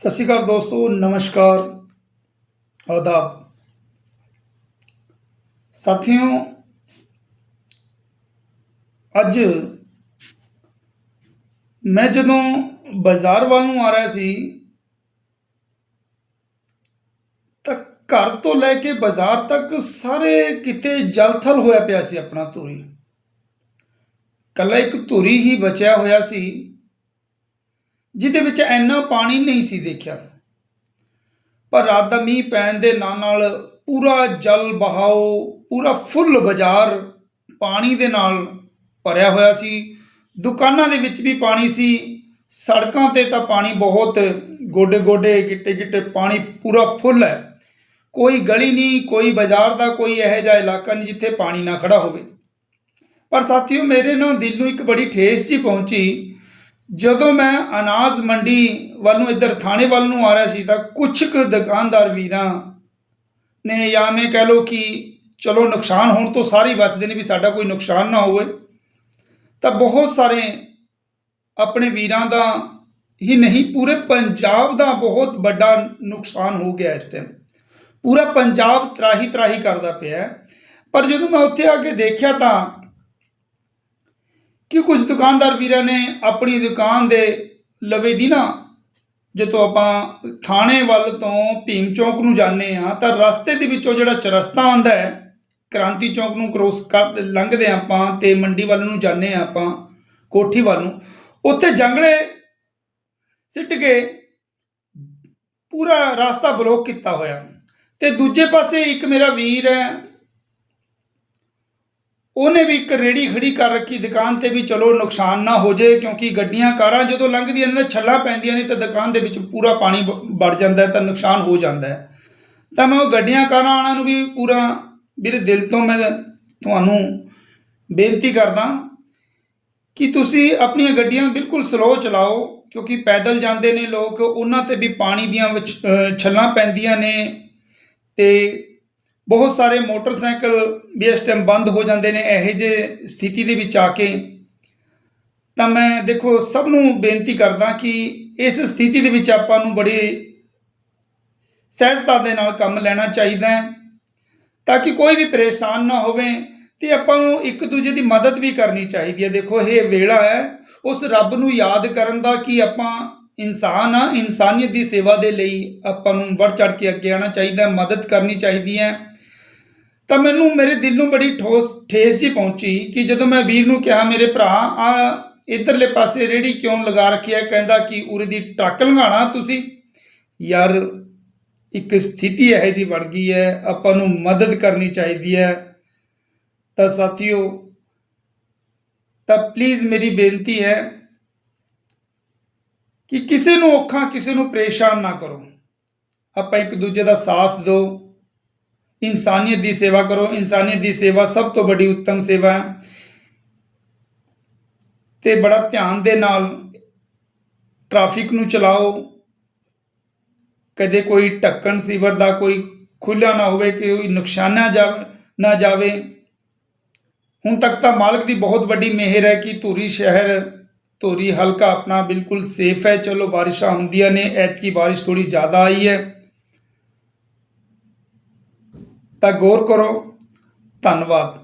ਸਤਿ ਸ਼੍ਰੀ ਅਕਾਲ ਦੋਸਤੋ, ਨਮਸਕਾਰ, ਆਦਾਬ। ਸਾਥੀਓ, ਅੱਜ ਮੈਂ ਜਦੋਂ ਬਾਜ਼ਾਰ ਵੱਲ ਨੂੰ ਆ ਰਿਹਾ ਸੀ, ਤਾਂ ਘਰ ਤੋਂ ਲੈ ਕੇ ਬਾਜ਼ਾਰ ਤੱਕ ਸਾਰੇ ਕਿਤੇ ਜਲਥਲ ਹੋਇਆ ਪਿਆ ਸੀ ਆਪਣਾ ਧੂਰੀ। ਕੱਲਾ ਇੱਕ ਧੂਰੀ ਹੀ ਬਚਿਆ ਹੋਇਆ ਸੀ। ਜਿਹਦੇ ਵਿੱਚ ਇੰਨਾ ਪਾਣੀ ਨਹੀਂ ਸੀ ਦੇਖਿਆ। ਪਰ ਰਾਤ ਦਾ ਮੀਂਹ ਪੈਣ ਦੇ ਨਾਲ ਨਾਲ ਪੂਰਾ ਜਲ ਬਹਾਓ, ਪੂਰਾ ਫੁੱਲ ਬਾਜ਼ਾਰ ਪਾਣੀ ਦੇ ਨਾਲ ਭਰਿਆ ਹੋਇਆ ਸੀ। ਦੁਕਾਨਾਂ ਦੇ ਵਿੱਚ ਵੀ ਪਾਣੀ ਸੀ। ਸੜਕਾਂ ਤੇ ਤਾਂ ਪਾਣੀ ਬਹੁਤ ਗੋਡੇ ਗੋਡੇ ਗਿੱਟੇ ਗਿੱਟੇ ਪਾਣੀ ਪੂਰਾ ਫੁੱਲ ਹੈ। ਕੋਈ ਗਲੀ ਨਹੀਂ, ਕੋਈ ਬਾਜ਼ਾਰ ਦਾ, ਕੋਈ ਇਹੋ ਜਿਹਾ ਇਲਾਕਾ ਨਹੀਂ ਜਿੱਥੇ ਪਾਣੀ ਨਾ ਖੜਾ ਹੋਵੇ। ਪਰ ਸਾਥੀਓ, ਮੇਰੇ ਨਾਲ ਦਿਲ ਨੂੰ ਇੱਕ ਬੜੀ ਠੇਸ ਜੀ ਪਹੁੰਚੀ ਜਦੋਂ ਮੈਂ ਅਨਾਜ ਮੰਡੀ ਵੱਲ ਨੂੰ, ਇੱਧਰ ਥਾਣੇ ਵੱਲ ਨੂੰ ਆ ਰਿਹਾ ਸੀ ਤਾਂ ਕੁਝ ਕੁ ਦੁਕਾਨਦਾਰ ਵੀਰਾਂ ਨੇ ਜਾਂ ਮੈਂ ਕਹਿ ਲਓ ਕਿ ਚਲੋ ਨੁਕਸਾਨ ਹੋਣ ਤੋਂ ਸਾਰੇ ਹੀ ਬਚਦੇ ਨੇ ਵੀ ਸਾਡਾ ਕੋਈ ਨੁਕਸਾਨ ਨਾ ਹੋਵੇ, ਤਾਂ ਬਹੁਤ ਸਾਰੇ ਆਪਣੇ ਵੀਰਾਂ ਦਾ ਹੀ ਨਹੀਂ, ਪੂਰੇ ਪੰਜਾਬ ਦਾ ਬਹੁਤ ਵੱਡਾ ਨੁਕਸਾਨ ਹੋ ਗਿਆ ਇਸ ਟਾਈਮ ਪੂਰਾ ਪੰਜਾਬ ਤਰਾਹੀ ਤਰਾਹੀ ਕਰਦਾ ਪਿਆ। ਪਰ ਜਦੋਂ ਮੈਂ ਉੱਥੇ ਆ ਕੇ ਦੇਖਿਆ ਤਾਂ ਕਿ ਕੁਝ ਦੁਕਾਨਦਾਰ ਵੀਰਾਂ ਨੇ ਆਪਣੀ ਦੁਕਾਨ ਦੇ ਲਵੇ ਦੀ ਨਾ ਜਦੋਂ ਆਪਾਂ ਥਾਣੇ ਵੱਲ ਤੋਂ ਭੀਮ ਚੌਕ ਨੂੰ ਜਾਂਦੇ ਆ ਤਾਂ ਰਸਤੇ ਦੇ ਵਿੱਚੋਂ ਜਿਹੜਾ ਚਰਸਤਾ ਆਉਂਦਾ ਹੈ, ਕ੍ਰਾਂਤੀ ਚੌਕ ਨੂੰ ਕ੍ਰੋਸ ਕਰ ਲੰਘਦੇ ਹਾਂ ਆਪਾਂ ਤੇ ਮੰਡੀ ਵੱਲ ਨੂੰ ਜਾਂਦੇ ਆ ਆਪਾਂ, ਕੋਠੀ ਵੱਲ ਨੂੰ। ਉੱਥੇ ਜੰਗਲੇ ਸਿੱਟ ਕੇ ਪੂਰਾ ਰਸਤਾ ਬਲੌਕ ਕੀਤਾ ਹੋਇਆ। ਤੇ ਦੂਜੇ ਪਾਸੇ ਇੱਕ ਮੇਰਾ ਵੀਰ ਹੈ ਉਹਨੇ ਵੀ ਇੱਕ ਰੇੜੀ ਖੜੀ ਕਰ ਰੱਖੀ, ਦੁਕਾਨ ਤੇ ਵੀ ਚਲੋ ਨੁਕਸਾਨ ਨਾ ਹੋ ਜੇ ਕਿਉਂਕਿ ਗੱਡੀਆਂ, ਕਾਰਾਂ ਜਦੋਂ ਲੰਘਦੀਆਂ ਨੇ ਤਾਂ ਛੱਲਾਂ ਪੈਂਦੀਆਂ ਨੇ, ਤਾਂ ਦੁਕਾਨ ਦੇ ਵਿੱਚ ਪੂਰਾ ਪਾਣੀ ਬ- ਵੜ ਜਾਂਦਾ ਤਾਂ ਨੁਕਸਾਨ ਹੋ ਜਾਂਦਾ ਹੈ। ਤਾਂ ਮੈਂ ਉਹ ਗੱਡੀਆਂ, ਕਾਰਾਂ ਵਾਲਿਆਂ ਨੂੰ ਵੀ ਪੂਰਾ, ਵੀਰੇ ਦਿਲ ਤੋਂ ਮੈਂ ਤੁਹਾਨੂੰ ਬੇਨਤੀ ਕਰਦਾ ਕਿ ਤੁਸੀਂ ਆਪਣੀਆਂ ਗੱਡੀਆਂ ਬਿਲਕੁਲ ਸਲੋ ਚਲਾਓ, ਕਿਉਂਕਿ ਪੈਦਲ ਜਾਂਦੇ ਨੇ ਲੋਕ, ਉਹਨਾਂ ਤੇ ਵੀ ਪਾਣੀ ਦੀਆਂ ਛੱਲਾਂ ਪੈਂਦੀਆਂ ਨੇ ਤੇ ਬਹੁਤ ਸਾਰੇ ਮੋਟਰਸਾਈਕਲ ਵੀ ਇਸ ਟਾਈਮ ਬੰਦ ਹੋ ਜਾਂਦੇ ਨੇ, ਇਹੋ ਜਿਹੇ ਸਥਿਤੀ ਦੇ ਵਿੱਚ ਆ ਕੇ। ਤਾਂ ਮੈਂ ਦੇਖੋ, ਸਭ ਨੂੰ ਬੇਨਤੀ ਕਰਦਾ ਕਿ ਇਸ ਸਥਿਤੀ ਦੇ ਵਿੱਚ ਆਪਾਂ ਨੂੰ ਬੜੀ ਸਹਿਜਤਾ ਦੇ ਨਾਲ ਕੰਮ ਲੈਣਾ ਚਾਹੀਦਾ ਹੈ, ਤਾਂ ਕਿ ਕੋਈ ਵੀ ਪਰੇਸ਼ਾਨ ਨਾ ਹੋਵੇ ਤੇ ਆਪਾਂ ਨੂੰ ਇੱਕ ਦੂਜੇ ਦੀ ਮਦਦ ਵੀ ਕਰਨੀ ਚਾਹੀਦੀ ਹੈ। ਦੇਖੋ, ਇਹ ਵੇਲਾ ਹੈ, ਉਸ ਰੱਬ ਨੂੰ ਯਾਦ ਕਰਨ ਦਾ ਕਿ ਆਪਾਂ ਇਨਸਾਨ ਆ ਇਨਸਾਨੀਅਤ ਦੀ ਸੇਵਾ ਦੇ ਲਈ ਆਪਾਂ ਨੂੰ ਵੱਧ ਚੜ ਕੇ ਅੱਗੇ ਆਉਣਾ ਚਾਹੀਦਾ ਹੈ, ਮਦਦ ਕਰਨੀ ਚਾਹੀਦੀ ਹੈ। ਤਾਂ ਮੈਨੂੰ ਮੇਰੇ ਦਿਲ ਨੂੰ ਬੜੀ ਠੋਸ, ਠੇਸ ਜੀ ਪਹੁੰਚੀ ਕਿ ਜਦੋਂ ਮੈਂ ਵੀਰ ਨੂੰ ਕਿਹਾ, ਮੇਰੇ ਭਰਾ, ਆ ਇਧਰਲੇ ਪਾਸੇ ਰੇੜੀ ਕਿਉਂ ਲਗਾ ਰੱਖੀ ਹੈ? ਕਹਿੰਦਾ ਕਿ ਉਰੇ ਦੀ ਟਰੱਕ ਲੰਘਾਣਾ ਤੁਸੀਂ। ਯਾਰ, ਇੱਕ ਸਥਿਤੀ ਇਹੋ ਜਿਹੀ ਬਣ ਗਈ ਹੈ, ਆਪਾਂ ਨੂੰ ਮਦਦ ਕਰਨੀ ਚਾਹੀਦੀ ਹੈ। ਤਾਂ ਸਾਥੀਓ, ਤਾਂ ਪਲੀਜ਼ ਮੇਰੀ ਬੇਨਤੀ ਹੈ ਕਿ ਕਿਸੇ ਨੂੰ ਔਖਾ, ਕਿਸੇ ਨੂੰ ਪਰੇਸ਼ਾਨ ਨਾ ਕਰੋ। ਆਪਾਂ ਇੱਕ ਦੂਜੇ ਦਾ ਸਾਥ ਦਿਓ। ਇਨਸਾਨੀਅਤ ਦੀ ਸੇਵਾ ਕਰੋ। ਇਨਸਾਨੀਅਤ ਦੀ ਸੇਵਾ ਸਭ ਤੋਂ ਵੱਡੀ ਉੱਤਮ ਸੇਵਾ ਹੈ। ਤੇ ਬੜਾ ਧਿਆਨ ਦੇ ਨਾਲ ਟ੍ਰੈਫਿਕ ਨੂੰ ਚਲਾਓ। ਕਦੇ ਕੋਈ ਢੱਕਣ ਸੀਵਰ ਦਾ ਕੋਈ ਖੁੱਲਿਆ ਨਾ ਹੋਵੇ ਕਿ ਕੋਈ ਨੁਕਸਾਨਾ ਜਾ ਨਾ ਜਾਵੇ। ਹੁਣ ਤੱਕ ਤਾਂ ਮਾਲਕ ਦੀ ਬਹੁਤ ਵੱਡੀ ਮਿਹਰ ਹੈ ਕਿ ਧੂਰੀ ਸ਼ਹਿਰ, ਧੂਰੀ ਹਲਕਾ ਆਪਣਾ ਬਿਲਕੁਲ ਸੇਫ ਹੈ। ਚਲੋ ਬਾਰਿਸ਼ਾਂ ਹੁੰਦੀਆਂ ਨੇ, ਐਤਕੀ ਬਾਰਿਸ਼ ਥੋੜੀ ਜ਼ਿਆਦਾ ਆਈ ਹੈ। ਤਾਂ ਗੌਰ ਕਰੋ। ਧੰਨਵਾਦ।